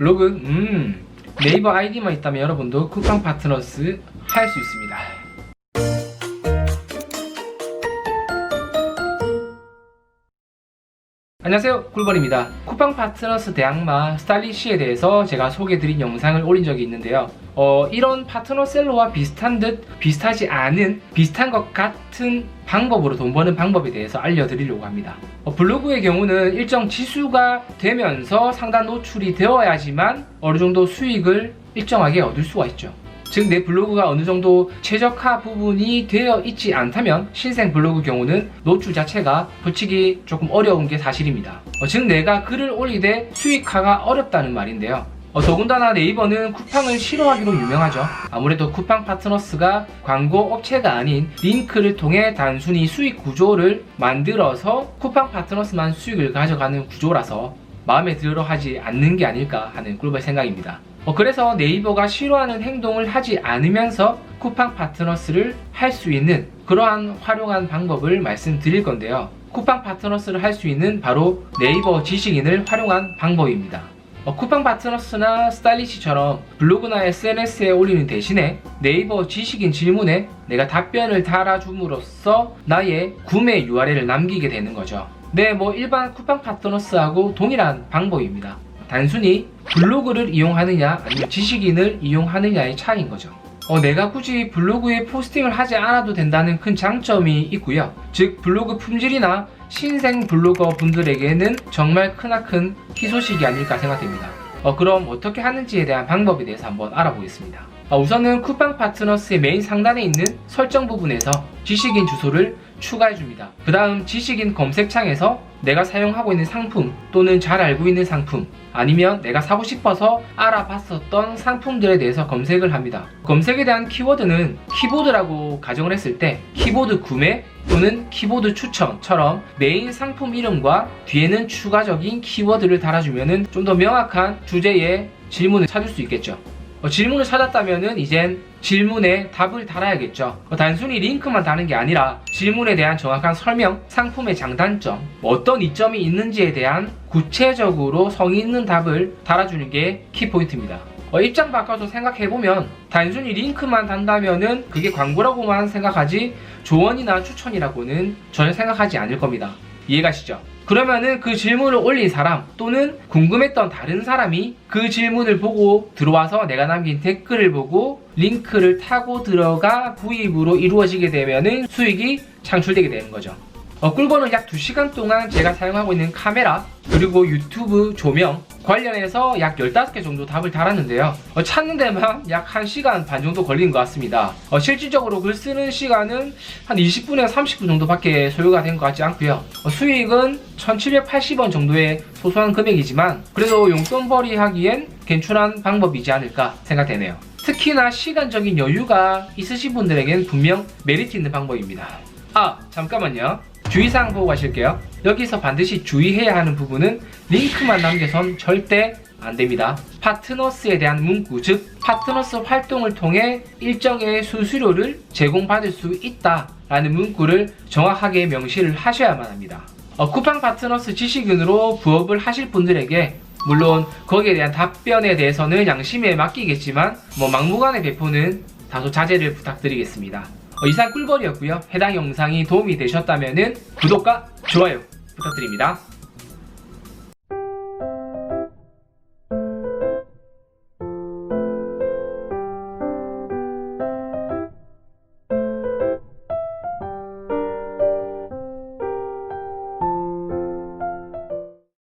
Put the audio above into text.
블로그 음 네이버 아이디만 있다면 여러분도 쿠팡 파트너스 할 수 있습니다. 안녕하세요 꿀벌입니다. 쿠팡 파트너스 대항마 스타일리시에 대해서 제가 소개해드린 영상을 올린 적이 있는데요. 어, 이런 파트너 셀러와 비슷한 듯 비슷하지 않은 비슷한 것 같은 방법으로 돈 버는 방법에 대해서 알려드리려고 합니다. 어, 블로그의 경우는 일정 지수가 되면서 상단 노출이 되어야지만 어느 정도 수익을 일정하게 얻을 수가 있죠 즉 내 블로그가 어느 정도 최적화 부분이 되어 있지 않다면 신생 블로그 경우는 노출 자체가 붙이기 조금 어려운 게 사실입니다. 어, 즉 내가 글을 올리되 수익화가 어렵다는 말인데요. 어, 더군다나 네이버는 쿠팡을 싫어하기로 유명하죠. 아무래도 쿠팡 파트너스가 광고 업체가 아닌 링크를 통해 단순히 수익 구조를 만들어서 쿠팡 파트너스만 수익을 가져가는 구조라서 마음에 들어 하지 않는 게 아닐까 하는 꿀벌 생각입니다. 어, 그래서 네이버가 싫어하는 행동을 하지 않으면서 쿠팡 파트너스를 할 수 있는 그러한 활용한 방법을 말씀드릴 건데요. 쿠팡 파트너스를 할 수 있는 바로 네이버 지식인을 활용한 방법입니다. 어, 쿠팡 파트너스나 스타일리시처럼 블로그나 SNS에 올리는 대신에 네이버 지식인 질문에 내가 답변을 달아줌으로써 나의 구매 URL을 남기게 되는 거죠. 네, 뭐 일반 쿠팡 파트너스하고 동일한 방법입니다. 단순히 블로그를 이용하느냐 아니면 지식인을 이용하느냐의 차이인 거죠. 어, 내가 굳이 블로그에 포스팅을 하지 않아도 된다는 큰 장점이 있고요. 즉 블로그 품질이나 신생 블로거 분들에게는 정말 크나큰 희소식이 아닐까 생각됩니다. 어, 그럼 어떻게 하는지에 대한 방법에 대해서 한번 알아보겠습니다. 어, 우선은 쿠팡 파트너스의 메인 상단에 있는 설정 부분에서 지식인 주소를 추가해 줍니다. 그 다음 지식인 검색창에서 내가 사용하고 있는 상품 또는 잘 알고 있는 상품 아니면 내가 사고 싶어서 알아봤었던 상품들에 대해서 검색을 합니다. 검색에 대한 키워드는 키보드라고 가정을 했을 때 키보드 구매 또는 키보드 추천처럼 메인 상품 이름과 뒤에는 추가적인 키워드를 달아주면 좀 더 명확한 주제의 질문을 찾을 수 있겠죠. 어, 질문을 찾았다면은 이젠 질문에 답을 달아야겠죠. 어, 단순히 링크만 다는 게 아니라 질문에 대한 정확한 설명, 상품의 장단점, 뭐 어떤 이점이 있는지에 대한 구체적으로 성의 있는 답을 달아주는 게 키포인트입니다. 어, 입장 바꿔서 생각해보면 단순히 링크만 단다면은 그게 광고라고만 생각하지 조언이나 추천이라고는 전혀 생각하지 않을 겁니다. 이해가시죠? 그러면은 그 질문을 올린 사람 또는 궁금했던 다른 사람이 그 질문을 보고 들어와서 내가 남긴 댓글을 보고 링크를 타고 들어가 구입으로 이루어지게 되면은 수익이 창출되게 되는 거죠. 어, 꿀벌은 약 2시간 동안 제가 사용하고 있는 카메라 그리고 유튜브 조명 관련해서 약 15개 정도 답을 달았는데요. 어, 찾는 데만 약 1시간 반 정도 걸린 것 같습니다. 어, 실질적으로 글 쓰는 시간은 한 20분에서 30분 정도밖에 소요가 된 것 같지 않고요. 어, 수익은 1780원 정도의 소소한 금액이지만 그래도 용돈벌이 하기엔 괜찮은 방법이지 않을까 생각되네요. 특히나 시간적인 여유가 있으신 분들에겐 분명 메리트 있는 방법입니다. 아, 잠깐만요. 주의사항 보고 가실게요. 여기서 반드시 주의해야 하는 부분은 링크만 남겨선 절대 안 됩니다. 파트너스에 대한 문구, 즉 파트너스 활동을 통해 일정의 수수료를 제공받을 수 있다 라는 문구를 정확하게 명시를 하셔야만 합니다. 어, 쿠팡 파트너스 지식인으로 부업을 하실 분들에게 물론 거기에 대한 답변에 대해서는 양심에 맡기겠지만 뭐 막무가내 배포는 다소 자제를 부탁드리겠습니다. 어, 이상 꿀벌이었고요. 해당 영상이 도움이 되셨다면 구독과 좋아요 부탁드립니다.